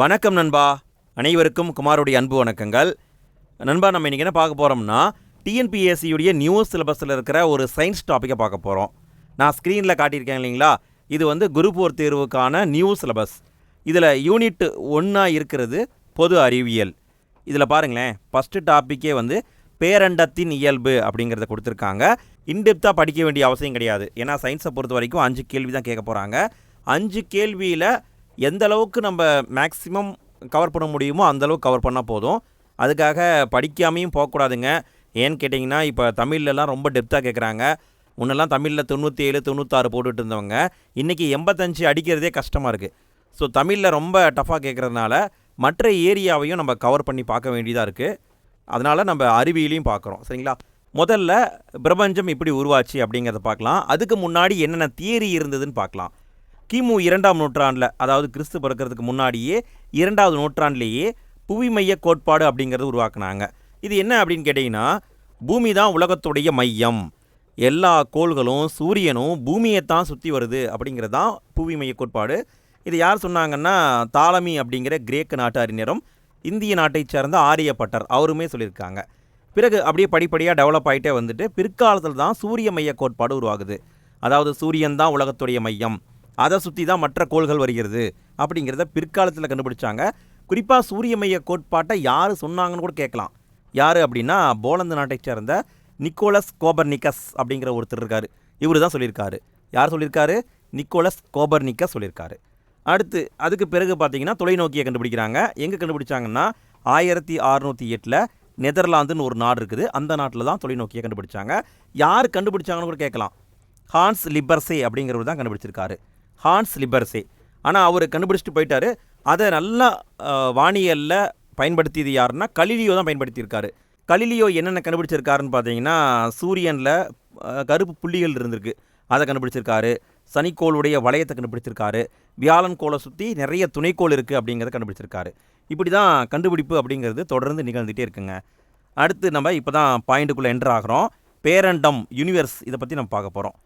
வணக்கம் நண்பா. அனைவருக்கும் குமாருடைய அன்பு வணக்கங்கள். நண்பா நம்ம இன்றைக்கி என்ன பார்க்க போகிறோம்னா டிஎன்பிஎஸ்சியுடைய நியூ சிலபஸில் இருக்கிற ஒரு சயின்ஸ் டாப்பிக்கை பார்க்க போகிறோம் நான் ஸ்க்ரீனில் காட்டியிருக்கேன் இல்லைங்களா? இது வந்து குரூப் தேர்வுக்கான நியூ சிலபஸ் இதில் யூனிட் ஒன்றா இருக்கிறது பொது அறிவியல். இதில் பாருங்களேன் ஃபஸ்ட்டு டாப்பிக்கே வந்து பேரண்டத்தின் இயல்பு அப்படிங்கிறத கொடுத்துருக்காங்க. இன்டெப்த்தாக படிக்க வேண்டிய அவசியம் கிடையாது. ஏன்னா சயின்ஸை பொறுத்த வரைக்கும் அஞ்சு கேள்வி தான் கேட்க போகிறாங்க அஞ்சு கேள்வியில் எந்த அளவுக்கு நம்ம மேக்ஸிமம் கவர் பண்ண முடியுமோ அந்தளவுக்கு கவர் பண்ணால் போதும். அதுக்காக படிக்காமையும் போகக்கூடாதுங்க. ஏன்னு கேட்டிங்கன்னா இப்போ தமிழ்லலாம் ரொம்ப டெப்த்தாக கேட்குறாங்க முன்னெல்லாம் தமிழில் தொண்ணூற்றி ஏழு தொண்ணூத்தாறு போட்டுட்டு இருந்தவங்க இன்றைக்கி எண்பத்தஞ்சு அடிக்கிறதே கஷ்டமாக இருக்குது ஸோ தமிழில் ரொம்ப டஃப்பாக கேட்குறதுனால மற்ற ஏரியாவையும் நம்ம கவர் பண்ணி பார்க்க வேண்டியதாக இருக்குது அதனால் நம்ம அறிவியலையும் பார்க்குறோம். சரிங்களா? முதல்ல பிரபஞ்சம் இப்படி உருவாச்சு அப்படிங்கிறத பார்க்கலாம். அதுக்கு முன்னாடி என்னென்ன தியரி இருந்ததுன்னு பார்க்கலாம். கிமு இரண்டாம் நூற்றாண்டில் அதாவது கிறிஸ்து பிறக்கிறதுக்கு முன்னாடியே இரண்டாவது நூற்றாண்டிலேயே புவி மைய கோட்பாடு அப்படிங்கிறது உருவாக்குனாங்க. இது என்ன அப்படின்னு கேட்டிங்கன்னா பூமி தான் உலகத்துடைய மையம். எல்லா கோள்களும் சூரியனும் பூமியை தான் சுற்றி வருது அப்படிங்கிறது தான் புவி மைய கோட்பாடு. இது யார் சொன்னாங்கன்னா தாலமி அப்படிங்கிற கிரேக்க நாட்டு அறிஞரும் இந்திய நாட்டைச் சேர்ந்த ஆரியப்பட்டர் அவருமே சொல்லியிருக்காங்க. பிறகு அப்படியே படிப்படியாக டெவலப் ஆகிட்டே வந்துட்டு பிற்காலத்தில் தான் சூரிய மைய கோட்பாடு உருவாகுது. அதாவது சூரியன் தான் உலகத்துடைய மையம். அதை சுற்றி தான் மற்ற கோள்கள் வருகிறது அப்படிங்கிறத பிற்காலத்தில் கண்டுபிடிச்சாங்க. குறிப்பாக சூரிய மைய கோட்பாட்டை யார் சொன்னாங்கன்னு கூட கேட்கலாம். யார் அப்படின்னா போலந்து நாட்டைச் சேர்ந்த நிக்கோலஸ் கோபர்னிக்கஸ் அப்படிங்கிற ஒருத்தர் இருக்கார். இவர் தான் சொல்லியிருக்காரு. யார் சொல்லியிருக்காரு? நிக்கோலஸ் கோபர்னிக்கஸ் சொல்லியிருக்காரு. அடுத்து அதுக்கு பிறகு பார்த்தீங்கன்னா தொலைநோக்கியை கண்டுபிடிக்கிறாங்க. எங்கே கண்டுபிடிச்சாங்கன்னா ஆயிரத்தி அறுநூற்றி எட்டில் நெதர்லாந்துன்னு ஒரு நாடு இருக்குது. அந்த நாட்டில் தான் தொலைநோக்கியை கண்டுபிடிச்சாங்க. யார் கண்டுபிடிச்சாங்கன்னு கூட கேட்கலாம். ஹான்ஸ் லிபர்சே அப்படிங்கிறவர் தான் கண்டுபிடிச்சிருக்காரு. Hans Lippershey. ஆனால் அவர் கண்டுபிடிச்சிட்டு போயிட்டாரு. அதை நல்லா வானியலில் பயன்படுத்தியது யாருன்னா கலிலியோ தான் பயன்படுத்தியிருக்காரு. கலிலியோ என்னென்ன கண்டுபிடிச்சிருக்காருன்னு பார்த்தீங்கன்னா சூரியனில் கருப்பு புள்ளிகள் இருந்திருக்கு. அதை கண்டுபிடிச்சிருக்காரு. சனிக்கோளுடைய வளையத்தை கண்டுபிடிச்சிருக்காரு. வியாழன் கோளை சுற்றி நிறைய துணைக்கோள் இருக்குது அப்படிங்கிறத கண்டுபிடிச்சிருக்காரு. இப்படி தான் கண்டுபிடிப்பு அப்படிங்கிறது தொடர்ந்து நிகழ்ந்துகிட்டே இருக்குங்க. அடுத்து நம்ம இப்போ தான் பாயிண்ட்டுக்குள்ளே என்டர் ஆகிறோம். பேரண்டம் யூனிவர்ஸ் இதை பற்றி நம்ம பார்க்க போகிறோம்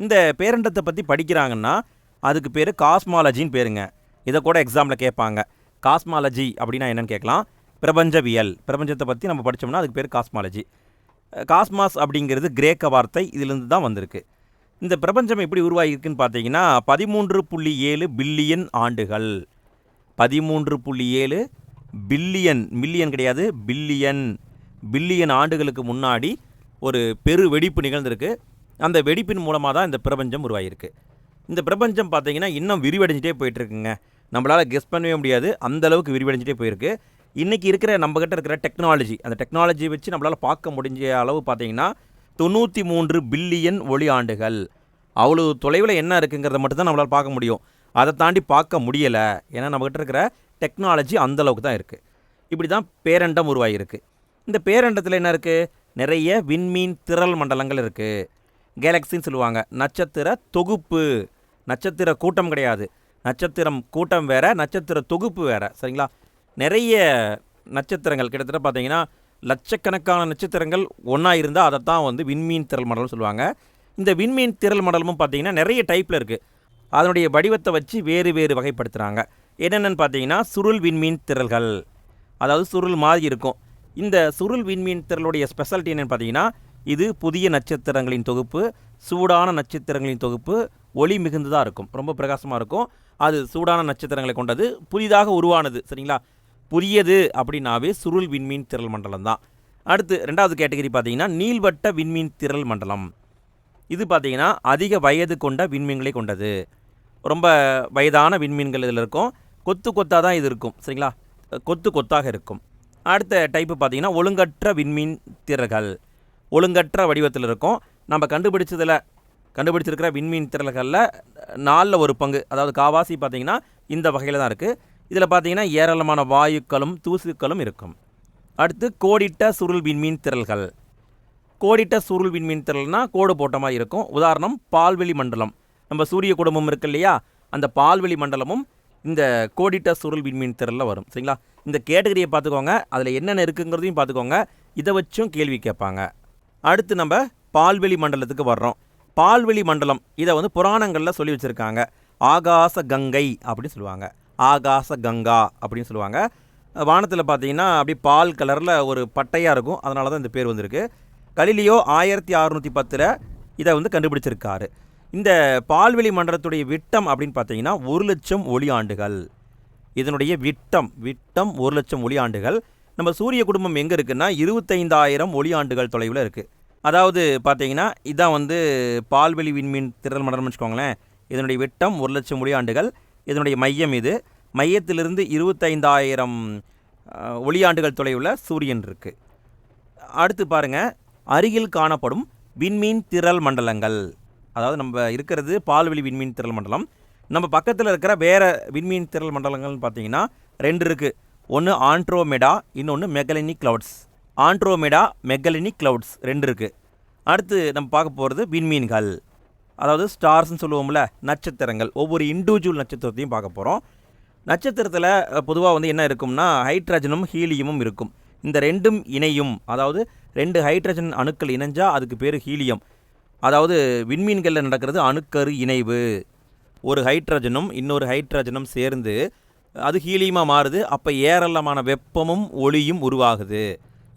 இந்த பேரண்டத்தை பற்றி படிக்கிறாங்கன்னா அதுக்கு பேர் காஸ்மாலஜின்னு பேருங்க. இதை கூட எக்ஸாமில் கேட்பாங்க. காஸ்மாலஜி அப்படின்னா என்னென்னு கேட்கலாம். பிரபஞ்சவியல். பிரபஞ்சத்தை பற்றி நம்ம படித்தோம்னா அதுக்கு பேர் காஸ்மாலஜி. காஸ்மாஸ் அப்படிங்கிறது கிரேக்க வார்த்தை இதிலிருந்து தான் வந்திருக்கு. இந்த பிரபஞ்சம் எப்படி உருவாகியிருக்குன்னு பார்த்தீங்கன்னா பதிமூன்று புள்ளி ஏழு பில்லியன் ஆண்டுகள். பதிமூன்று புள்ளி ஏழு பில்லியன். மில்லியன் கிடையாது பில்லியன். பில்லியன் ஆண்டுகளுக்கு முன்னாடி ஒரு பெரு வெடிப்பு நிகழ்ந்திருக்கு. அந்த வெடிப்பின் மூலமாக தான் இந்த பிரபஞ்சம் உருவாகியிருக்கு. இந்த பிரபஞ்சம் பார்த்தீங்கன்னா இன்னும் விரிவடைஞ்சிட்டே போயிட்டுருக்குங்க. நம்மளால் கெஸ் பண்ணவே முடியாது. அந்த அளவுக்கு விரிவடைஞ்சிட்டே போயிருக்கு. இன்றைக்கி இருக்கிற நம்மக்கிட்ட இருக்கிற டெக்னாலஜி அந்த டெக்னாலஜி வச்சு நம்மளால் பார்க்க முடிஞ்ச அளவு பார்த்தீங்கன்னா தொண்ணூற்றி மூன்று பில்லியன் ஒளி ஆண்டுகள். அவ்வளோ தொலைவில் என்ன இருக்குங்கிறத மட்டும்தான் நம்மளால் பார்க்க முடியும். அதை தாண்டி பார்க்க முடியலை. ஏன்னா நம்மக்கிட்ட இருக்கிற டெக்னாலஜி அந்தளவுக்கு தான் இருக்குது இப்படி தான் பேரண்டம் உருவாகியிருக்கு. இந்த பேரண்டத்தில் என்ன இருக்குது நிறைய விண்மீன் திரள் மண்டலங்கள் இருக்குது கேலக்சின்னு சொல்லுவாங்க. நட்சத்திர தொகுப்பு. நட்சத்திர கூட்டம் கிடையாது. நட்சத்திரம் கூட்டம் வேறு நட்சத்திர தொகுப்பு வேறு. சரிங்களா? நிறைய நட்சத்திரங்கள் கிட்டத்தட்ட பார்த்தீங்கன்னா லட்சக்கணக்கான நட்சத்திரங்கள் ஒன்றா இருந்தால் அதை தான் வந்து விண்மீன் திரள் மண்டலம் சொல்லுவாங்க. இந்த விண்மீன் திரள் மண்டலமும் பார்த்தீங்கன்னா நிறைய டைப்பில் இருக்குது அதனுடைய வடிவத்தை வச்சு வேறு வேறு வகைப்படுத்துகிறாங்க என்னென்னு பார்த்தீங்கன்னா சுருள் விண்மீன் திரள்கள். அதாவது சுருள் மாதிரி இருக்கும். இந்த சுருள் விண்மீன் திரளுடைய ஸ்பெஷாலிட்டி என்னென்னு பார்த்தீங்கன்னா இது புதிய நட்சத்திரங்களின் தொகுப்பு சூடான நட்சத்திரங்களின் தொகுப்பு ஒளி மிகுந்ததாக இருக்கும். ரொம்ப பிரகாசமாக இருக்கும். அது சூடான நட்சத்திரங்களை கொண்டது. புதிதாக உருவானது. சரிங்களா? புதியது அப்படின்னாவே சுருள் விண்மீன் திரள் மண்டலம் தான். அடுத்து ரெண்டாவது கேட்டகரி பார்த்தீங்கன்னா நீள்வட்ட விண்மீன் திரள் மண்டலம். இது பார்த்தீங்கன்னா அதிக வயது கொண்ட விண்மீன்களை கொண்டது. ரொம்ப வயதான விண்மீன்கள் இதில் இருக்கும். கொத்து கொத்தாக தான் இது இருக்கும். சரிங்களா? கொத்து கொத்தாக இருக்கும். அடுத்த டைப்பு பார்த்தீங்கன்னா ஒழுங்கற்ற விண்மீன் திரள்கள். ஒழுங்கற்ற வடிவத்தில் இருக்கும். நம்ம கண்டுபிடிச்சதில் கண்டுபிடிச்சிருக்கிற விண்மீன் திரள்களில் நாலில் ஒரு பங்கு அதாவது காவாசி பார்த்தீங்கன்னா இந்த வகையில் தான் இருக்குது இதில் பார்த்தீங்கன்னா ஏராளமான வாயுக்களும் தூசுக்களும் இருக்கும். அடுத்து கோடிட்ட சுருள் விண்மீன் திரள்கள் கோடிட்ட சுருள் விண்மீன் திரள்னா கோடு போட்ட மாதிரி இருக்கும். உதாரணம் பால்வெளி மண்டலம். நம்ம சூரிய குடும்பம் இருக்கு இல்லையா? அந்த பால்வெளி மண்டலமும் இந்த கோடிட்ட சுருள் விண்மீன் திரளில் வரும். சரிங்களா? இந்த கேட்டகரியை பார்த்துக்கோங்க. அதில் என்னென்ன இருக்குங்கிறதையும் பார்த்துக்கோங்க. இதை வச்சும் கேள்வி கேட்பாங்க. அடுத்து நம்ம பால்வெளி மண்டலத்துக்கு வர்றோம். பால்வெளி மண்டலம். இதை வந்து புராணங்களில் சொல்லி வச்சுருக்காங்க. ஆகாச கங்கை அப்படின்னு சொல்லுவாங்க. ஆகாச கங்கா அப்படின்னு சொல்லுவாங்க. வானத்தில் பார்த்தீங்கன்னா அப்படியே பால் கலரில் ஒரு பட்டையாக இருக்கும். அதனால தான் இந்த பேர் வந்திருக்கு. கலிலியோ ஆயிரத்தி அறநூற்றி பத்தில் இதை வந்து கண்டுபிடிச்சிருக்காரு. இந்த பால்வெளி மண்டலத்துடைய விட்டம் அப்படின்னு பார்த்தீங்கன்னா ஒரு லட்சம் ஒளி ஆண்டுகள். இதனுடைய விட்டம் விட்டம் ஒரு லட்சம் ஒளி ஆண்டுகள். நம்ம சூரிய குடும்பம் எங்கே இருக்குன்னா இருபத்தைந்தாயிரம் ஒளி ஆண்டுகள் தொலைவில் இருக்குது அதாவது பார்த்தீங்கன்னா இதான் வந்து பால்வெளி விண்மீன் திரள் மண்டலம்னு வச்சுக்கோங்களேன். இதனுடைய விட்டம் ஒரு லட்சம் ஒளி ஆண்டுகள் இதனுடைய மையம் இது. மையத்திலிருந்து இருபத்தைந்தாயிரம் ஒளியாண்டுகள் தொலைவுள்ள சூரியன் இருக்குது அடுத்து பாருங்கள் அருகில் காணப்படும் விண்மீன் திரள் மண்டலங்கள். அதாவது நம்ம இருக்கிறது பால்வெளி விண்மீன் திரள் மண்டலம். நம்ம பக்கத்தில் இருக்கிற வேற விண்மீன் திரள் மண்டலங்கள்னு பார்த்தீங்கன்னா ரெண்டு இருக்குது ஒன்று ஆண்ட்ரோமெடா இன்னொன்று Magellanic clouds. Andromeda Magellanic clouds ரெண்டு இருக்குது அடுத்து நம்ம பார்க்க போகிறது விண்மீன்கள். அதாவது ஸ்டார்ஸ்னு சொல்லுவோம்ல நட்சத்திரங்கள். ஒவ்வொரு இண்டிவிஜுவல் நட்சத்திரத்தையும் பார்க்க போகிறோம் நட்சத்திரத்தில் பொதுவாக வந்து என்ன இருக்கும்னா ஹைட்ரஜனும் ஹீலியமும் இருக்கும். இந்த ரெண்டும் இணையும். அதாவது ரெண்டு ஹைட்ரஜன் அணுக்கள் இணைஞ்சால் அதுக்கு பேர் ஹீலியம் அதாவது விண்மீன்களில் நடக்கிறது அணுக்கரு இணைவு. ஒரு ஹைட்ரஜனும் இன்னொரு ஹைட்ரஜனும் சேர்ந்து அது ஹீலியமாக மாறுது. அப்போ ஏராளமான வெப்பமும் ஒளியும் உருவாகுது.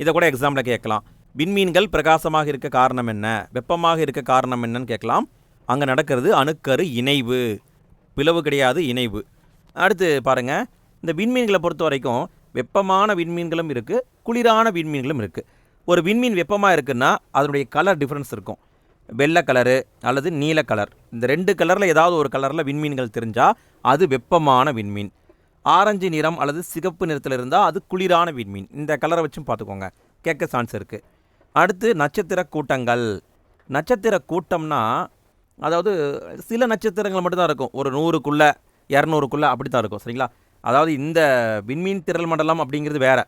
இதை கூட எக்ஸாமில் கேட்கலாம். விண்மீன்கள் பிரகாசமாக இருக்க காரணம் என்ன? வெப்பமாக இருக்க காரணம் என்னன்னு கேட்கலாம். அங்கே நடக்கிறது அணுக்கரு இணைவு. பிளவு கிடையாது இணைவு. அடுத்து பாருங்கள் இந்த விண்மீன்களை பொறுத்த வரைக்கும் வெப்பமான விண்மீன்களும் இருக்குது குளிரான விண்மீன்களும் இருக்குது ஒரு விண்மீன் வெப்பமாக இருக்குன்னா அதனுடைய கலர் டிஃப்ரென்ஸ் இருக்கும். வெள்ளை கலரு அல்லது நீல கலர் இந்த ரெண்டு கலரில் ஏதாவது ஒரு கலரில் விண்மீன்கள் தெரிஞ்சால் அது வெப்பமான விண்மீன். ஆரஞ்சு நிறம் அல்லது சிகப்பு நிறத்தில் இருந்தால் அது குளிரான விண்மீன் இந்த கலரை வச்சும் பார்த்துக்கோங்க கேட்க சான்ஸ் இருக்குது அடுத்து நட்சத்திர கூட்டங்கள். நட்சத்திர கூட்டம்னா அதாவது சில நட்சத்திரங்கள் மட்டும்தான் இருக்கும். ஒரு நூறுக்குள்ளே இரநூறுக்குள்ளே அப்படி தான் இருக்கும். சரிங்களா? அதாவது இந்த விண்மீன் திரள் மண்டலம் அப்படிங்கிறது வேறு.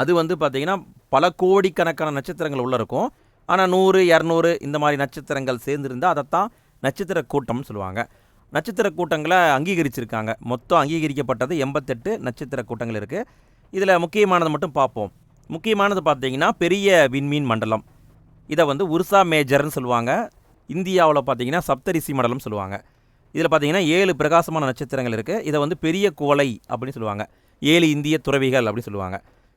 அது வந்து பார்த்திங்கன்னா பல கோடிக்கணக்கான நட்சத்திரங்கள் உள்ளே இருக்கும். ஆனால் நூறு இரநூறு இந்த மாதிரி நட்சத்திரங்கள் சேர்ந்துருந்தால் அதைத்தான் நட்சத்திர கூட்டம்னு சொல்லுவாங்க. நட்சத்திர கூட்டங்களை அங்கீகரிச்சிருக்காங்க. மொத்தம் அங்கீகரிக்கப்பட்டது எண்பத்தெட்டு நட்சத்திர கூட்டங்கள் இருக்குது இதில் முக்கியமானதை மட்டும் பார்ப்போம். முக்கியமானது பார்த்தீங்கன்னா பெரிய விண்மீன் மண்டலம். இதை வந்து உருசா மேஜர்னு சொல்லுவாங்க. இந்தியாவில் பார்த்தீங்கன்னா சப்தரிசி மண்டலம் சொல்லுவாங்க. இதில் பார்த்தீங்கன்னா ஏழு பிரகாசமான நட்சத்திரங்கள் இருக்குது இதை வந்து பெரிய கோலை அப்படின்னு சொல்லுவாங்க. ஏழு இந்திய துறவிகள் அப்படின்னு சொல்லுவாங்க.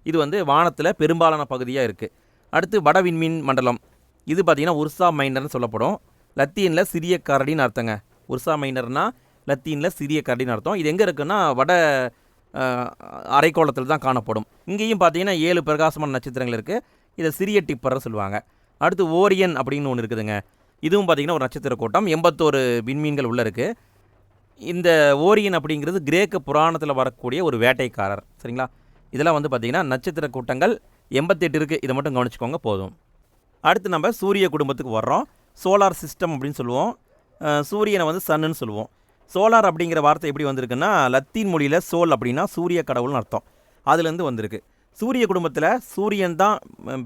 இது வந்து வானத்தில் பெரும்பாலான பகுதியாக இருக்குது அடுத்து வட விண்மீன் மண்டலம். இது பார்த்திங்கன்னா உர்சா மைனர்னு சொல்லப்படும். லத்தீனில் சிறிய கரடின்னு அர்த்தங்க. உர்சா மைனர்னா லத்தீனில் சிறிய கரடின்னு அர்த்தம். இது எங்கே இருக்குன்னா வட அரைக்கோளத்தில் தான் காணப்படும். இங்கேயும் பார்த்தீங்கன்னா ஏழு பிரகாசமான நட்சத்திரங்கள் இருக்குது இதை சிறிய டிப்பர்னு சொல்லுவாங்க. அடுத்து ஓரியன் அப்படின்னு ஒன்று இருக்குதுங்க. இதுவும் பார்த்தீங்கன்னா ஒரு நட்சத்திர கூட்டம். எண்பத்தோரு விண்மீன்கள் உள்ளே இருக்குது இந்த ஓரியன் அப்படிங்கிறது கிரேக்க புராணத்தில் வரக்கூடிய ஒரு வேட்டைக்காரர். சரிங்களா? இதெல்லாம் வந்து பார்த்திங்கன்னா நட்சத்திர கூட்டங்கள் எண்பத்தெட்டு இருக்குது இதை மட்டும் கவனிச்சுக்கோங்க போதும். அடுத்து நம்ம சூரிய குடும்பத்துக்கு வர்றோம். சோலார் சிஸ்டம் அப்படின்னு சொல்லுவோம். சூரியனை வந்து சன்னுன்னு சொல்லுவோம். சோலார் அப்படிங்கிற வார்த்தை எப்படி வந்திருக்குன்னா லத்தீன் மொழியில் சோல் அப்படின்னா சூரிய கடவுள்னு அர்த்தம். அதுலேருந்து வந்திருக்கு. சூரிய குடும்பத்தில் சூரியன் தான்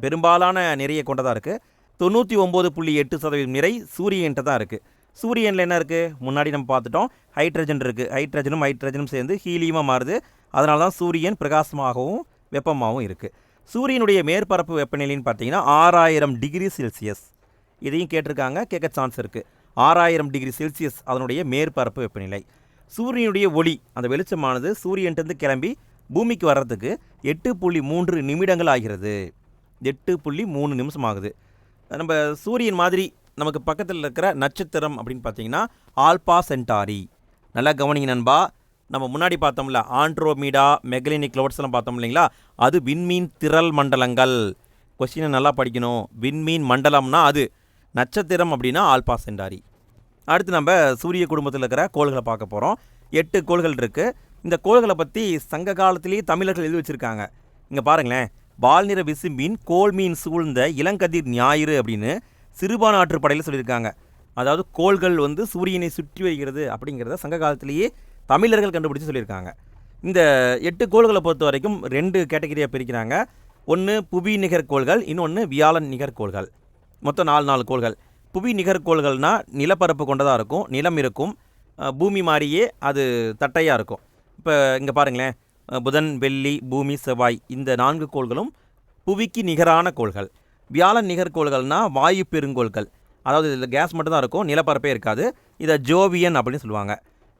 பெரும்பாலான நிறைய கொண்டதாக இருக்குது தொண்ணூற்றி ஒம்பது புள்ளி எட்டு சதவீதம் நிறை சூரியன்ட்ட தான் இருக்குது சூரியனில் என்ன இருக்குது முன்னாடி நம்ம பார்த்துட்டோம் ஹைட்ரஜன் இருக்குது ஹைட்ரஜனும் ஹைட்ரஜனும் சேர்ந்து ஹீலியமாக மாறுது. அதனால தான் சூரியன் பிரகாசமாகவும் வெப்பமாகவும் இருக்குது சூரியனுடைய மேற்பரப்பு வெப்பநிலைன்னு பார்த்தீங்கன்னா ஆறாயிரம் டிகிரி செல்சியஸ். இதையும் கேட்டிருக்காங்க கேட்க சான்ஸ் இருக்குது ஆறாயிரம் டிகிரி செல்சியஸ் அதனுடைய மேற்பரப்பு வெப்பநிலை. சூரியனுடைய ஒளி அந்த வெளிச்சமானது சூரியன்ட்டு கிளம்பி பூமிக்கு வர்றதுக்கு எட்டு புள்ளி மூன்று நிமிடங்கள் ஆகிறது. எட்டு புள்ளி மூணு நிமிஷம் ஆகுது. நம்ம சூரியன் மாதிரி நமக்கு பக்கத்தில் இருக்கிற நட்சத்திரம் அப்படின்னு பார்த்தீங்கன்னா ஆல்பா சென்டாரி. நல்லா கவனிங்க நண்பா. நம்ம முன்னாடி பார்த்தோம்ல ஆண்ட்ரோமீடா மெகலினி எல்லாம் பார்த்தோம் இல்லைங்களா? அது விண்மீன் திரள் மண்டலங்கள். கொஸ்டினை நல்லா படிக்கணும். விண்மீன் மண்டலம்னா அது. நட்சத்திரம் அப்படின்னா ஆல்பா செண்டாரி. அடுத்து நம்ம சூரிய குடும்பத்தில் இருக்கிற கோள்களை பார்க்க போகிறோம் எட்டு கோள்கள் இருக்குது இந்த கோள்களை பற்றி சங்க காலத்திலேயே தமிழர்கள் எழுதி வச்சுருக்காங்க. இங்கே பாருங்களேன். பால்நிற விசும்பின் கோள் மீன் சூழ்ந்த இளங்கதிர் ஞாயிறு அப்படின்னு சிறுபான் ஆற்றுப்படையில் சொல்லியிருக்காங்க. அதாவது கோள்கள் வந்து சூரியனை சுற்றி வருகிறது அப்படிங்கிறத சங்க காலத்திலேயே தமிழர்கள் கண்டுபிடிச்சு சொல்லியிருக்காங்க. இந்த எட்டு கோள்களை பொறுத்த வரைக்கும் ரெண்டு கேட்டகரியாக பிரிக்கிறாங்க. ஒன்று புவி நிகர் கோள்கள் இன்னொன்று வியாழன் நிகர் கோள்கள். மொத்தம் நாலு நாலு கோள்கள். புவி நிகர்கோள்கள்னால் நிலப்பரப்பு கொண்டதாக இருக்கும். நிலம் இருக்கும். பூமி மாதிரியே அது தட்டையாக இருக்கும். இப்போ இங்கே பாருங்களேன். புதன் வெள்ளி பூமி செவ்வாய் இந்த நான்கு கோள்களும் புவிக்கு நிகரான கோள்கள். வியாழன் நிகர்கோள்கள்னால் வாயு பெருங்கோள்கள். அதாவது இதில் கேஸ் மட்டும்தான் இருக்கும். நிலப்பரப்பே இருக்காது. இதை ஜோவியன் அப்படின்னு சொல்லுவாங்க.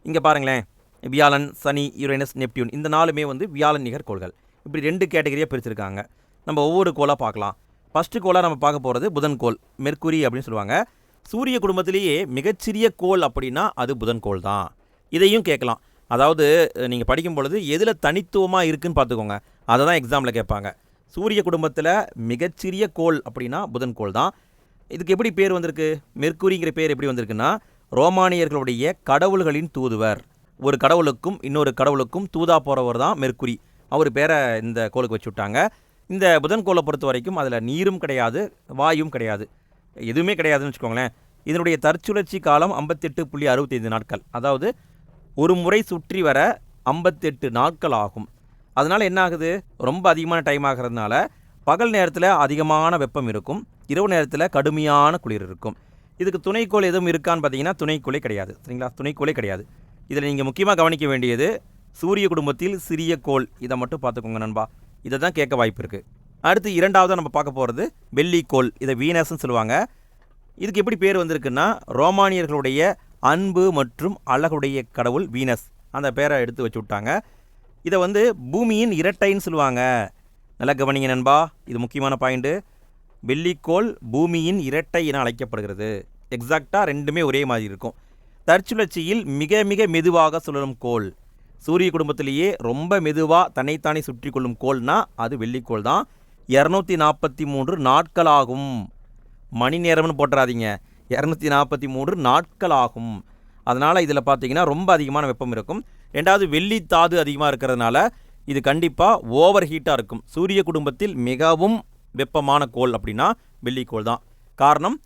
இங்கே பாருங்களேன். வியாழன் சனி யுரேனஸ் நெப்டியூன் இந்த நாலுமே வந்து வியாழன் நிகர் கோள்கள். இப்படி ரெண்டு கேட்டகரியாக பிரிச்சிருக்காங்க. நம்ம ஒவ்வொரு கோளாக பார்க்கலாம். ஃபஸ்ட்டு கோளாக நம்ம பார்க்க போகிறது புதன் கோள் மெர்க்குரி அப்படின்னு சொல்லுவாங்க. சூரிய குடும்பத்திலேயே மிகச்சிறிய கோள் அப்படின்னா அது புதன் கோள் தான். இதையும் கேட்கலாம். அதாவது நீங்கள் படிக்கும் பொழுது எதில் தனித்துவமாக இருக்குன்னு பார்த்துக்கோங்க. அதை தான் எக்ஸாமில் கேட்பாங்க. சூரிய குடும்பத்தில் மிகச்சிறிய கோள் அப்படின்னா புதன் கோள் தான். இதுக்கு எப்படி பேர் வந்திருக்கு? மெர்க்குரிங்கிற பேர் எப்படி வந்திருக்குன்னா ரோமானியர்களுடைய கடவுள்களின் தூதுவர். ஒரு கடவுளுக்கும் இன்னொரு கடவுளுக்கும் தூதா போகிறவர் தான் மெர்க்குரி அவர் பேரை இந்த கோளுக்கு வச்சு விட்டாங்க. இந்த புதன் கோளை பொறுத்த வரைக்கும் அதில் நீரும் கிடையாது வாயும் கிடையாது. எதுவுமே கிடையாதுன்னு வச்சுக்கோங்களேன். இதனுடைய தற்சுழற்சி காலம் ஐம்பத்தெட்டு புள்ளி அறுபத்தைந்து நாட்கள். அதாவது ஒரு முறை சுற்றி வர ஐம்பத்தெட்டு நாட்கள் ஆகும். அதனால் என்ன ஆகுது? ரொம்ப அதிகமான டைம் ஆகிறதுனால பகல் நேரத்தில் அதிகமான வெப்பம் இருக்கும். இரவு நேரத்தில் கடுமையான குளிர் இருக்கும். இதுக்கு துணைக்கோள் எதுவும் இருக்கான்னு பார்த்தீங்கன்னா துணைக்கோளே கிடையாது. சரிங்களா? துணைக்கோளே கிடையாது. இதில் நீங்கள் முக்கியமாக கவனிக்க வேண்டியது சூரிய குடும்பத்தில் சிறிய கோள். இதை மட்டும் பார்த்துக்கோங்க நண்பா. இதை தான் கேட்க வாய்ப்பு இருக்குது அடுத்து இரண்டாவதாக நம்ம பார்க்க போகிறது வெள்ளிக்கோள் இதை வீனஸ்ன்னு சொல்லுவாங்க. இதுக்கு எப்படி பேர் வந்திருக்குன்னா ரோமானியர்களுடைய அன்பு மற்றும் அழகுடைய கடவுள் வீனஸ். அந்த பேரை எடுத்து வச்சு விட்டாங்க. இதை வந்து பூமியின் இரட்டைன்னு சொல்லுவாங்க. நல்லா கவனிங்க நண்பா இது முக்கியமான பாயிண்ட்டு வெள்ளிக்கோள் பூமியின் இரட்டை என அழைக்கப்படுகிறது. எக்ஸாக்டாக ரெண்டுமே ஒரே மாதிரி இருக்கும். தற்சுழற்சியில் மிக மிக மெதுவாக சுழலும் கோள். சூரிய குடும்பத்திலேயே ரொம்ப மெதுவாக தன்னைத்தானே சுற்றி கொள்ளும் கோள்னா அது வெள்ளிக்கோள் தான். இரநூத்தி நாற்பத்தி மூன்று நாட்கள் ஆகும் மணி நேரம்னு போட்டுறாதீங்க. இரநூத்தி நாற்பத்தி மூன்று நாட்கள் ஆகும் அதனால் இதில் பார்த்தீங்கன்னா ரொம்ப அதிகமான வெப்பம் இருக்கும். ரெண்டாவது வெள்ளித்தாது அதிகமாக இருக்கிறதுனால இது கண்டிப்பாக ஓவர் ஹீட்டாக இருக்கும். சூரிய குடும்பத்தில் மிகவும் வெப்பமான கோள் அப்படின்னா வெள்ளிக்கோள் தான். காரணம்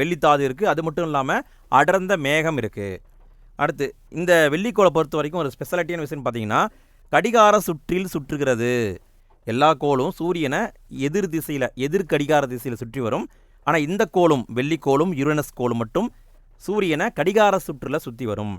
வெள்ளித்தாது இருக்குது அது மட்டும் இல்லாமல் அடர்ந்த மேகம் இருக்குது அடுத்து இந்த வெள்ளிக்கோளை பொறுத்த வரைக்கும் ஒரு ஸ்பெஷாலிட்டியான விஷயம் பார்த்தீங்கன்னா கடிகார சுற்றில் சுற்றுகிறது. எல்லா கோளும் சூரியனை எதிர் திசையில் எதிர் கடிகார திசையில் சுற்றி வரும். ஆனால் இந்த கோளும் வெள்ளிக்கோளும் யுரேனஸ் கோளும் மட்டும் சூரியனை கடிகார சுற்றில் சுற்றி வரும்.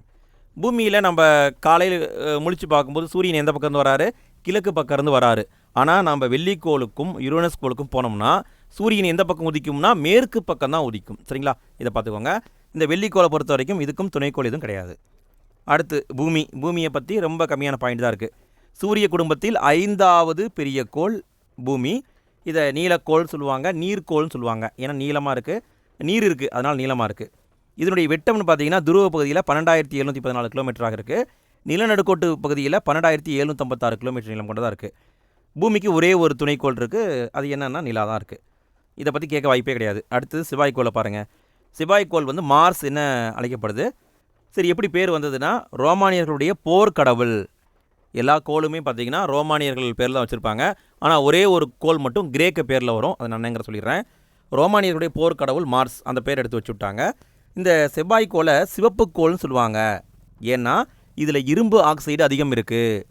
பூமியில் நம்ம காலையில் முழிச்சு பார்க்கும்போது சூரியன் எந்த பக்கம் வராரு? கிழக்கு பக்கம் இருந்து வராரு. ஆனால் நம்ம வெள்ளிக்கோளுக்கும் யுரேனஸ் கோளுக்கும் போனோம்னா சூரியன் எந்த பக்கம் உதிக்கும்னா மேற்கு பக்கம் தான் உதிக்கும். சரிங்களா? இதை பார்த்துக்கோங்க. இந்த வெள்ளிக்கோளை பொறுத்த வரைக்கும் இதுக்கும் துணைக்கோள் எதுவும் கிடையாது. அடுத்து பூமி. பூமியை பற்றி ரொம்ப கம்மியான பாயிண்ட் தான் இருக்குது சூரிய குடும்பத்தில் ஐந்தாவது பெரிய கோள் பூமி. இதை நீலக்கோள் சொல்லுவாங்க நீர்க்கோள்னு சொல்லுவாங்க. ஏன்னா நீளமாக இருக்குது நீர் இருக்குது அதனால் நீளமாக இருக்குது இதனுடைய வெட்டம்னு பார்த்தீங்கன்னா துருவ பகுதியில் பன்னெண்டாயிரத்தி எழுநூற்றி பதினாலு கிலோமீட்டராக இருக்குது நிலநடுக்கோட்டு பகுதியில் பன்னெண்டாயிரத்தி எழுநூற்றம்பத்தாறு கிலோமீட்டர் நீளம் கொண்டதாக இருக்குது பூமிக்கு ஒரே ஒரு துணைக்கோள் இருக்குது அது என்னென்னா நிலா தான் இருக்குது இதை பற்றி கேட்க வாய்ப்பே கிடையாது. அடுத்தது செவ்வாய்க்கோளை பாருங்கள் செவ்வாய்க்கோள் வந்து மார்ஸ் என்ன அழைக்கப்படுது. சரி எப்படி பேர் வந்ததுன்னா ரோமானியர்களுடைய போர்க்கடவுள். எல்லா கோளுமே பார்த்தீங்கன்னா ரோமானியர்கள் பேரில் தான் வச்சுருப்பாங்க. ஆனால் ஒரே ஒரு கோள் மட்டும் கிரேக்க பேரில் வரும். அதை நான் என்னங்கிற சொல்லிடுறேன். ரோமானியர்களுடைய போர்க்கடவுள் மார்ஸ் அந்த பேர் எடுத்து வச்சு விட்டாங்க இந்த செவ்வாய்க்கோளை சிவப்பு கோல்னு சொல்லுவாங்க. ஏன்னா இதில் இரும்பு ஆக்சைடு அதிகம் இருக்குது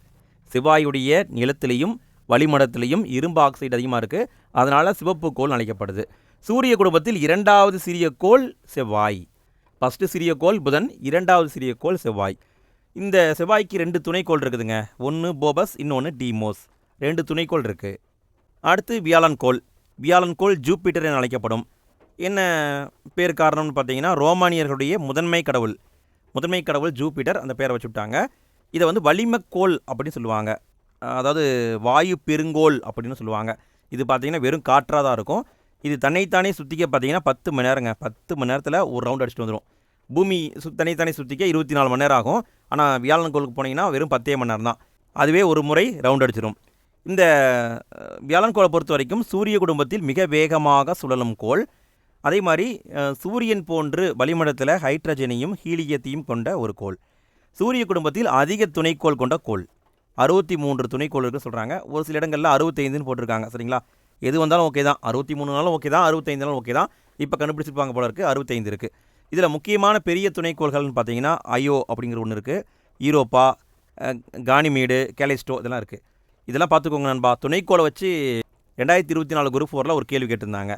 செவ்வாயுடைய நிலத்திலையும் வளிமண்டலத்திலையும் இரும்பு ஆக்சைடு அதிகமாக இருக்குது அதனால் சிவப்பு கோல் அழைக்கப்படுது. சூரிய குடும்பத்தில் இரண்டாவது சிறிய கோள் செவ்வாய். ஃபஸ்ட்டு சிறிய கோள் புதன் இரண்டாவது சிறிய கோள் செவ்வாய். இந்த செவ்வாய்க்கு ரெண்டு துணைக்கோள் இருக்குதுங்க. ஒன்று போபஸ் இன்னொன்று டீமோஸ். ரெண்டு துணைக்கோள் இருக்குது அடுத்து வியாழன் கோள். வியாழன் கோள் ஜூப்பிட்டர் என அழைக்கப்படும். என்ன பேர் காரணம்னு பார்த்தீங்கன்னா ரோமானியர்களுடைய முதன்மை கடவுள். முதன்மை கடவுள் ஜூப்பிட்டர் அந்த பேரை வச்சு விட்டாங்க இதை வந்து வலிமக்கோள் அப்படின்னு சொல்லுவாங்க. அதாவது வாயு பெருங்கோள் அப்படின்னு சொல்லுவாங்க. இது பார்த்தீங்கன்னா வெறும் காற்றாக தான் இருக்கும். இது தன்னைத்தானே சுற்றிக்க பார்த்தீங்கன்னா பத்து மணி நேரங்க. பத்து மணி நேரத்தில் ஒரு ரவுண்ட் அடிச்சுட்டு வந்துடும் பூமி சு தன்னைத்தானே சுற்றிக்க இருபத்தி நாலு மணி நேரம் ஆகும். ஆனால் வியாழன் கோளுக்கு போனீங்கன்னா வெறும் பத்தே மணி நேரம் தான் அதுவே ஒரு முறை ரவுண்ட் அடிச்சிடும் இந்த வியாழன் கோளை பொறுத்த வரைக்கும் சூரிய குடும்பத்தில் மிக வேகமாக சுழலும் கோள். அதே மாதிரி சூரியன் போன்று வளிமண்டலத்தில் ஹைட்ரஜனையும் ஹீலியத்தையும் கொண்ட ஒரு கோள். சூரிய குடும்பத்தில் அதிக துணைக்கோள் கொண்ட கோள். அறுபத்தி மூன்று துணைக்கோள் இருக்குன்னு சொல்கிறாங்க ஒரு சில இடங்களில் அறுபத்தைந்துன்னு போட்டிருக்காங்க. சரிங்களா? எது வந்தாலும் ஓகே தான். அறுபத்தி மூணு நாளும் ஓகே தான். அறுபத்தைந்து நாளும் ஓகே தான். இப்போ கண்டுபிடிச்சிருப்பாங்க போல இருக்குது அறுபத்தைந்து இருக்குது இதில் முக்கியமான பெரிய துணைக்கோள்கள்னு பார்த்தீங்கன்னா ஐயோ அப்படிங்கிற ஒன்று இருக்குது ஈரோப்பா அஹ், கானிமேடு கேலிஸ்டோ இதெல்லாம் இருக்குது இதெல்லாம் பார்த்துக்கோங்க நண்பா. துணைக்கோளை வச்சு ரெண்டாயிரத்தி இருபத்தி நாலு குரூப் ஃபோரில் ஒரு கேள்வி கேட்டிருந்தாங்க.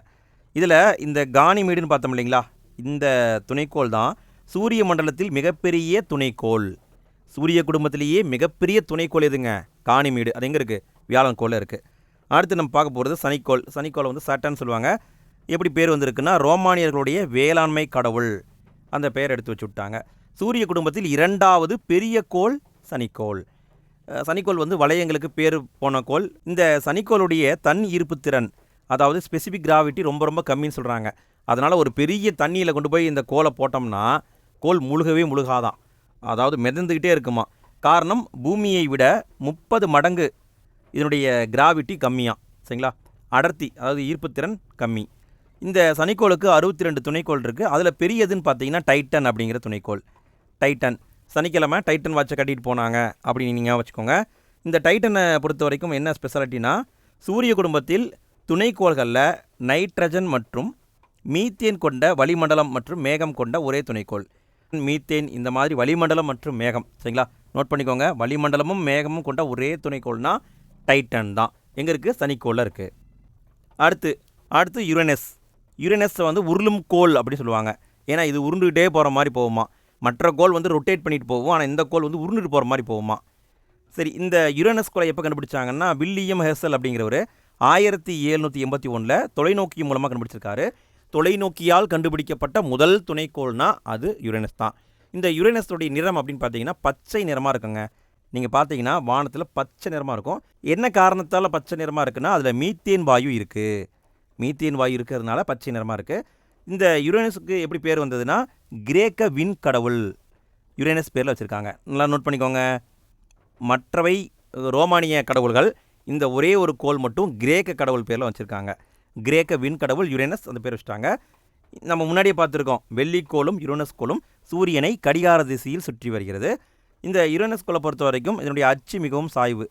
இதில் இந்த கானிமேடுன்னு பார்த்தோம் இல்லைங்களா? இந்த துணைக்கோள் தான் சூரிய மண்டலத்தில் மிகப்பெரிய துணைக்கோள். சூரிய குடும்பத்திலேயே மிகப்பெரிய துணைக்கோள் எதுங்க? காணிமேடு அது எங்கே இருக்குது வியாழன் கோளில் இருக்குது அடுத்து நம்ம பார்க்க போகிறது சனிக்கோள். சனிக்கோளை வந்து சட்டன்னு சொல்லுவாங்க. எப்படி பேர் வந்திருக்குன்னா ரோமானியர்களுடைய வேளாண்மை கடவுள். அந்த பெயர் எடுத்து வச்சு விட்டாங்க. சூரிய குடும்பத்தில் இரண்டாவது பெரிய கோள் சனிக்கோள். சனிக்கோள் வந்து வளையங்களுக்கு பேர் போன கோள். இந்த சனிக்கோளுடைய தன் ஈர்ப்பு திறன் அதாவது ஸ்பெசிஃபிக் கிராவிட்டி ரொம்ப ரொம்ப கம்மின்னு சொல்கிறாங்க அதனால் ஒரு பெரிய தண்ணியில் கொண்டு போய் இந்த கோலை போட்டோம்னா கோல் முழுகவே முழுகாதான். அதாவது மிதந்துக்கிட்டே இருக்குமா. காரணம் பூமியை விட முப்பது மடங்கு இதனுடைய கிராவிட்டி கம்மியாக சரிங்களா? அடர்த்தி அதாவது ஈர்ப்புத்திறன் கம்மி. இந்த சனிக்கோளுக்கு அறுபத்தி ரெண்டு துணைக்கோள் இருக்குது அதில் பெரியதுன்னு பார்த்தீங்கன்னா டைட்டன் அப்படிங்கிற துணைக்கோள். டைட்டன். சனிக்கிழமை டைட்டன் வாட்சை கட்டிகிட்டு போனாங்க அப்படின்னு நீங்கள் வச்சுக்கோங்க இந்த டைட்டனை பொறுத்த வரைக்கும் என்ன ஸ்பெஷாலிட்டினா சூரிய குடும்பத்தில் துணைக்கோள்களில் நைட்ரஜன் மற்றும் மீத்தேன் கொண்ட வளிமண்டலம் மற்றும் மேகம் கொண்ட ஒரே துணைக்கோள். மீத்தேன் இந்த மாதிரி வளிமண்டலம் மற்றும் மேகம் சரிங்களா? நோட் பண்ணிக்கோங்க. வளிமண்டலமும் மேகமும் கொண்ட ஒரே துணைக்கோள்னால் டைட்டன் தான். எங்கே இருக்குது சனிக்கோளில் இருக்குது அடுத்து அடுத்து யுரேனஸ். யுரேனஸை வந்து உருளும் கோல் அப்படின்னு சொல்லுவாங்க. ஏன்னா இது உருண்டுகிட்டே போகிற மாதிரி போகுமா? மற்ற கோல் வந்து ரொட்டேட் பண்ணிட்டு போகும். ஆனால் இந்த கோல் வந்து உருண்டுட்டு போகிற மாதிரி போகுமா? சரி இந்த யுரேனஸ் கோலை எப்போ கண்டுபிடிச்சாங்கன்னா வில்லியம் ஹெசல் அப்படிங்கிறவர் ஆயிரத்தி எழுநூற்றி எண்பத்தி ஒன்றில் தொலைநோக்கி மூலமாக கண்டுபிடிச்சிருக்காரு. தொலைநோக்கியால் கண்டுபிடிக்கப்பட்ட முதல் துணைக்கோள்னால் அது யுரேனஸ் தான். இந்த யுரேனஸோடைய நிறம் அப்படின்னு பார்த்தீங்கன்னா பச்சை நிறமாக இருக்குங்க. நீங்கள் பார்த்தீங்கன்னா வானத்தில் பச்சை நிறமாக இருக்கும். என்ன காரணத்தால் பச்சை நிறமாக இருக்குன்னா அதில் மீத்தேன் வாயு இருக்குது மீத்தேன் வாயு இருக்கிறதுனால பச்சை நிறமாக இருக்குது இந்த யுரேனஸுக்கு எப்படி பேர் வந்ததுன்னா கிரேக்க விண்கடவுள் யுரேனஸ் பேரில் வச்சுருக்காங்க. நல்லா நோட் பண்ணிக்கோங்க. மற்றவை ரோமானிய கடவுள்கள் இந்த ஒரே ஒரு கோள் மட்டும் கிரேக்க கடவுள் பேரில் வச்சுருக்காங்க. கிரேக்க விண்கடவுள் யுரேனஸ் அந்த பேர் வச்சுட்டாங்க. நம்ம முன்னாடியே பார்த்துருக்கோம். வெள்ளிக்கோளும் யுரேனஸ் கோளும் சூரியனை கடிகார திசையில் சுற்றி வருகிறது. இந்த யுரேனஸ் கோளை பொறுத்த வரைக்கும் இதனுடைய அச்சு மிகவும் சாய்வு.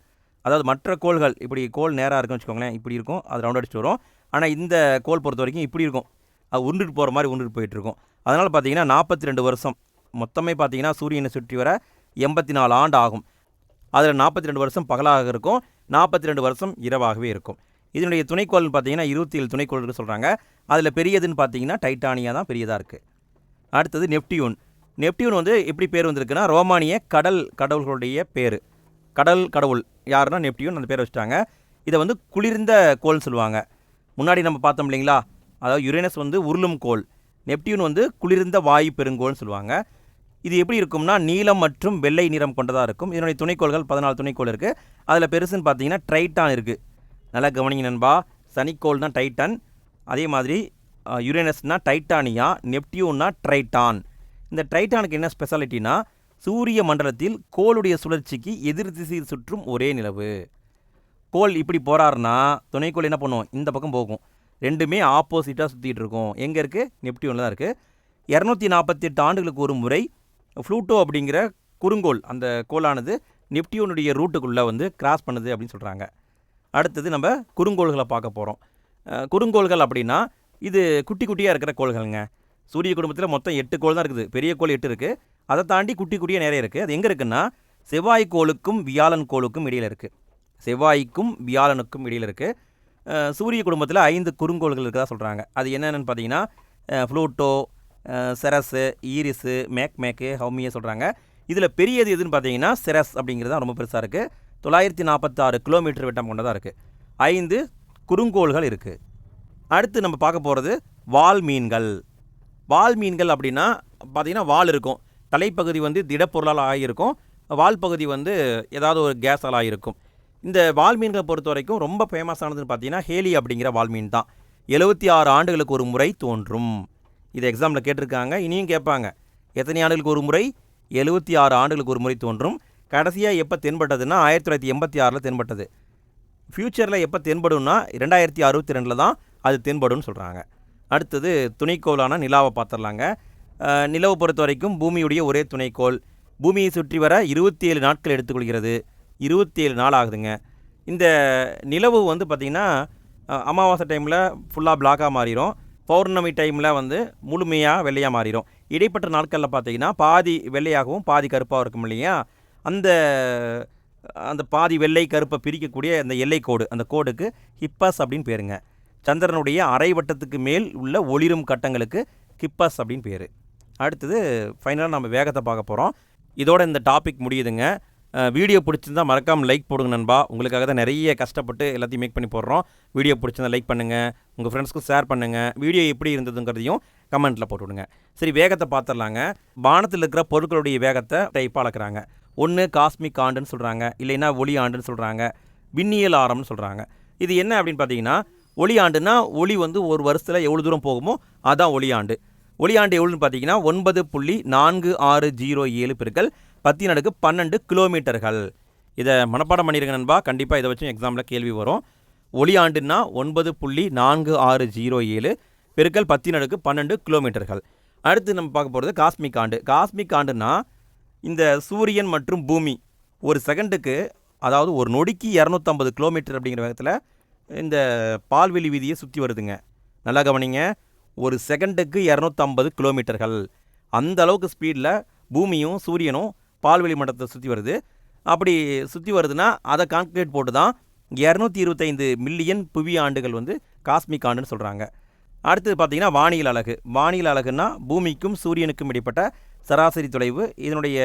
அதாவது மற்ற கோள்கள் இப்படி கோள் நேராக இருக்குன்னு வச்சுக்கோங்களேன் இப்படி இருக்கும். அது ரவுண்ட் அடிச்சுட்டு வரும். ஆனால் இந்த கோள் பொறுத்த வரைக்கும் இப்படி இருக்கும். அது உருண்டுட்டு போகிற மாதிரி உருண்டுட்டு போயிட்டு இருக்கும். அதனால் பார்த்தீங்கன்னா நாற்பத்தி ரெண்டு வருஷம். மொத்தமே பார்த்தீங்கன்னா சூரியனை சுற்றி வர எண்பத்தி நாலு ஆண்டு ஆகும். அதில் நாற்பத்தி ரெண்டு வருஷம் பகலாக இருக்கும். நாற்பத்தி ரெண்டு வருஷம் இரவாகவே இருக்கும். இதனுடைய துணைக்கோள்னு பார்த்தீங்கன்னா இருபத்தி ஏழு துணைக்கோள்னு சொல்கிறாங்க அதில் பெரியதுன்னு பார்த்தீங்கன்னா டைட்டானியா தான் பெரியதாக இருக்குது அடுத்தது நெப்டியூன். நெப்டியூன் வந்து எப்படி பேர் வந்திருக்குன்னா ரோமானிய கடல் கடவுள்களுடைய பேர். கடல் கடவுள் யாருன்னா நெப்டியூன் அந்த பேர் வச்சுட்டாங்க. இதை வந்து குளிர்ந்த கோள்னு சொல்லுவாங்க. முன்னாடி நம்ம பார்த்தோம் இல்லைங்களா? அதாவது யுரேனஸ் வந்து உருளும் கோள். நெப்டியூன் வந்து குளிர்ந்த வாயு பெருங்கோள்னு சொல்லுவாங்க. இது எப்படி இருக்கும்னா நீலம் மற்றும் வெள்ளை நிறம் கொண்டதாக இருக்கும். இதனுடைய துணைக்கோள்கள் பதினாலு துணைக்கோள் இருக்குது அதில் பெருசுன்னு பார்த்தீங்கன்னா ட்ரைட்டான் இருக்குது நல்லா கவனிங்க நண்பா. சனிக்கோள் டைட்டன். அதே மாதிரி யுரேனஸ்னால் டைட்டானியா நெப்டியூன்னா ட்ரைட்டான். இந்த ட்ரைட்டானுக்கு என்ன ஸ்பெஷாலிட்டினா சூரிய மண்டலத்தில் கோளுடைய சுழற்சிக்கு எதிர் திசையில் சுற்றும் ஒரே நிலவு. கோள் இப்படி போகிறாருன்னா துணைக்கோள் என்ன பண்ணுவோம் இந்த பக்கம் போகும். ரெண்டுமே ஆப்போசிட்டாக சுற்றிட்டு இருக்கும். எங்கே இருக்குது நெப்டியூனில் தான் இருக்குது இரநூத்தி நாற்பத்தெட்டு ஆண்டுகளுக்கு ஒரு முறை ஃப்ளூட்டோ அப்படிங்கிற குறுங்கோள் அந்த கோளானது நெப்டியூனுடைய ரூட்டுக்குள்ளே வந்து கிராஸ் பண்ணுது அப்படின்னு சொல்கிறாங்க அடுத்தது நம்ம குறுங்கோள்களை பார்க்க போகிறோம் குறுங்கோள்கள் அப்படின்னா இது குட்டி குட்டியாக இருக்கிற கோள்கள்ங்க. சூரிய குடும்பத்தில் மொத்தம் எட்டு கோள் தான் இருக்குது. பெரிய கோள் எட்டு இருக்குது அதை தாண்டி குட்டி குட்டியாக நிறைய இருக்குது அது எங்கே இருக்குன்னா செவ்வாய் கோளுக்கும் வியாழன் கோளுக்கும் இடையில் இருக்குது செவ்வாய்க்கும் வியாழனுக்கும் இடையில் இருக்குது சூரிய குடும்பத்தில் ஐந்து குறுங்கோள்கள் இருக்கதா சொல்கிறாங்க அது என்னென்னு பார்த்தீங்கன்னா ஃப்ளூட்டோ செரஸு ஈரிஸு மேக் மேக்கு ஹவுமியே சொல்கிறாங்க இதில் பெரியது எதுன்னு பார்த்தீங்கன்னா செரஸ் அப்படிங்கிறது தான் ரொம்ப பெருசாக இருக்குது தொள்ளாயிரத்தி நாற்பத்தாறு கிலோமீட்டர் விட்டம் கொண்டதாக இருக்குது ஐந்து குறுங்கோள்கள் இருக்குது அடுத்து நம்ம பார்க்க போகிறது வால் மீன்கள். வால் மீன்கள் அப்படின்னா பார்த்திங்கன்னா வால் இருக்கும். தலைப்பகுதி வந்து திடப்பொருளால் ஆகியிருக்கும். வால் பகுதி வந்து ஏதாவது ஒரு கேஸால் ஆகியிருக்கும். இந்த வால் மீன்களை பொறுத்த வரைக்கும் ரொம்ப ஃபேமஸானதுன்னு பார்த்தீங்கன்னா ஹேலி அப்படிங்கிற வால் மீன் தான். எழுபத்தி ஆறு ஆண்டுகளுக்கு ஒரு முறை தோன்றும். இது எக்ஸாமில் கேட்டிருக்காங்க இனியும் கேட்பாங்க. எத்தனை ஆண்டுகளுக்கு ஒரு முறை? எழுபத்தி ஆறு ஆண்டுகளுக்கு ஒரு முறை தோன்றும். கடைசியாக எப்போ தென்பட்டதுன்னா ஆயிரத்தி தொள்ளாயிரத்தி எண்பத்தி ஆறில் தென்பட்டது. ஃப்யூச்சரில் எப்போ தென்படும்னா ரெண்டாயிரத்தி அறுபத்தி ரெண்டில் தான் அது தென்படும்னு சொல்கிறாங்க அடுத்தது துணைக்கோளான நிலாவை பார்த்துடலாங்க. நிலவை பொறுத்த வரைக்கும் பூமியுடைய ஒரே துணைக்கோள். பூமியை சுற்றி வர இருபத்தி ஏழு நாட்கள் எடுத்துக்கொள்கிறது. இருபத்தி ஏழு நாள் ஆகுதுங்க. இந்த நிலவு வந்து பார்த்திங்கன்னா அமாவாசை டைமில் ஃபுல்லாக பிளாக்காக மாறிடும் பௌர்ணமி டைமில் வந்து முழுமையாக வெள்ளையாக மாறிடும் இடைப்பட்ட நாட்களில் பார்த்தீங்கன்னா பாதி வெள்ளையாகவும் பாதி கருப்பாகவும் இருக்கும் இல்லையா? அந்த அந்த பாதி வெள்ளை கருப்பை பிரிக்கக்கூடிய அந்த எல்லை கோடு அந்த கோடுக்கு ஹிப்பாஸ் அப்படின்னு பேருங்க. சந்திரனுடைய அரை வட்டத்துக்கு மேல் உள்ள ஒளிரும் கட்டங்களுக்கு ஹிப்பஸ் அப்படின்னு பேர். அடுத்தது ஃபைனலாக நம்ம வேகத்தை பார்க்க போகிறோம் இதோட இந்த டாபிக் முடியுதுங்க. வீடியோ பிடிச்சிருந்தா மறக்காமல் லைக் போடுங்க நண்பா. உங்களுக்காக தான் நிறைய கஷ்டப்பட்டு எல்லாத்தையும் மேக் பண்ணி போடுறோம். வீடியோ பிடிச்சிருந்தா லைக் பண்ணுங்கள் உங்கள் ஃப்ரெண்ட்ஸ்க்கும் ஷேர் பண்ணுங்கள் வீடியோ எப்படி இருந்ததுங்கிறதையும் கமெண்ட்டில் போட்டு விடுங்க. சரி வேகத்தை பார்த்துடலாங்க. வானத்தில் இருக்கிற பொருட்களுடைய வேகத்தை டைப்பாக அளக்குறாங்க. ஒன்று காஸ்மிக் ஆண்டுன்னு சொல்கிறாங்க இல்லைன்னா ஒளி ஆண்டுன்னு சொல்கிறாங்க விண்ணியல் ஆரம்னு சொல்கிறாங்க இது என்ன அப்படின்னு பார்த்தீங்கன்னா ஒளியாண்டுன்னா ஒளி வந்து ஒரு வருஷத்தில் எவ்வளோ தூரம் போகுமோ அதான் ஒளியாண்டு. ஒளியாண்டு ஒளி ஆண்டு எவ்வளோன்னு பார்த்தீங்கன்னா ஒன்பது புள்ளி நான்கு ஆறு ஜீரோ ஏழு பெருக்கள் பத்தி நடுக்கு பன்னெண்டு கிலோமீட்டர்கள். இதை மனப்பாடம் பண்ணியிருக்க நண்பா. கண்டிப்பாக இதை வச்சும் எக்ஸாமில் கேள்வி வரும். ஒளியாண்டுன்னா ஒன்பது புள்ளி நான்கு ஆறு ஜீரோ ஏழு பெருக்கள் பத்தி நடுக்கு பன்னெண்டு கிலோமீட்டர்கள். அடுத்து நம்ம பார்க்க போகிறது காஸ்மிக் ஆண்டு. காஸ்மிக் ஆண்டுனா இந்த சூரியன் மற்றும் பூமி ஒரு செகண்டுக்கு அதாவது ஒரு நொடிக்கு இரநூத்தம்பது கிலோமீட்டர் அப்படிங்கிற வேகத்தில் இந்த பால்வெளி வீதியை சுற்றி வருதுங்க. நல்லா கவனிங்க. ஒரு செகண்டுக்கு இரநூத்தம்பது கிலோமீட்டர்கள். அந்த அளவுக்கு ஸ்பீடில் பூமியும் சூரியனும் பால்வெளி மண்டலத்தை சுற்றி வருது. அப்படி சுற்றி வருதுன்னா அதை கான்கிரீட் போட்டு தான் இரநூத்தி இருபத்தைந்து மில்லியன் புவி ஆண்டுகள் வந்து காஸ்மிக் ஆண்டுன்னு சொல்கிறாங்க அடுத்தது பார்த்தீங்கன்னா வானியல் அழகு. வானியல் அலகுன்னா பூமிக்கும் சூரியனுக்கும் இடைப்பட்ட சராசரி தொலைவு. இதனுடைய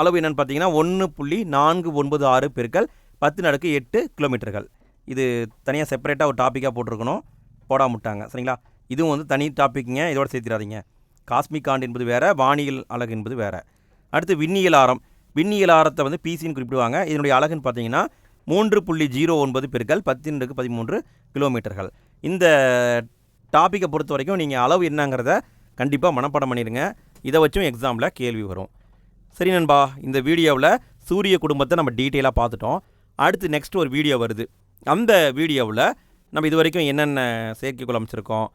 அளவு என்னென்னு பார்த்தீங்கன்னா ஒன்று புள்ளி நான்கு ஒன்பது ஆறு பெருக்கள் பத்து நடுக்கு எட்டு கிலோமீட்டர்கள். இது தனியாக செப்பரேட்டாக ஒரு டாப்பிக்காக போட்டிருக்கணும். போடாம விட்டாங்க சரிங்களா? இதுவும் வந்து தனி டாப்பிக்குங்க இதோட சேர்த்திடாதீங்க. காஸ்மிக் ஆண்டு என்பது வேறு வானியல் அழகு என்பது வேறு. அடுத்து விண்ணியல் ஆரம். விண்ணியல் ஆரத்தை வந்து பிசின்னு குறிப்பிடுவாங்க. இதனுடைய அலகுன்னு பார்த்தீங்கன்னா மூன்று புள்ளி ஜீரோ ஒன்பது பெருக்கள் பத்தினருக்கு பதிமூன்று கிலோமீட்டர்கள். இந்த டாப்பிக்கை பொறுத்த வரைக்கும் நீங்கள் அளவு என்னங்கிறத கண்டிப்பாக மனப்பாடம் பண்ணிடுங்க. இதை வச்சும் எக்ஸாமில் கேள்வி வரும். சரி நண்பா இந்த வீடியோவில் சூரிய குடும்பத்தை நம்ம டீட்டெயிலாக பார்த்துட்டோம். அடுத்து நெக்ஸ்ட் ஒரு வீடியோ வருது. அந்த வீடியோவில் நம்ம இது வரைக்கும் என்னென்ன செயற்கைக்குள் அமைச்சிருக்கோம்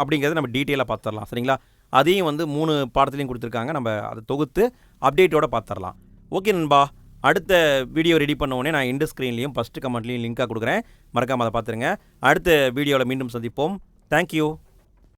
அப்படிங்கிறத நம்ம டீட்டெயிலாக பார்த்துடலாம் சரிங்களா? அதையும் வந்து மூணு பாடத்துலையும் கொடுத்துருக்காங்க. நம்ம அதை தொகுத்து அப்டேட்டோடு பார்த்துடலாம் ஓகே நண்பா அடுத்த வீடியோ ரெடி பண்ண உடனே நான் இண்டு ஸ்க்ரீன்லேயும் ஃபஸ்ட்டு கமெண்ட்லேயும் லிங்காக கொடுக்குறேன். மறக்காமல் அதை பார்த்துருங்க அடுத்த வீடியோவில் மீண்டும் சந்திப்போம். தேங்க்யூ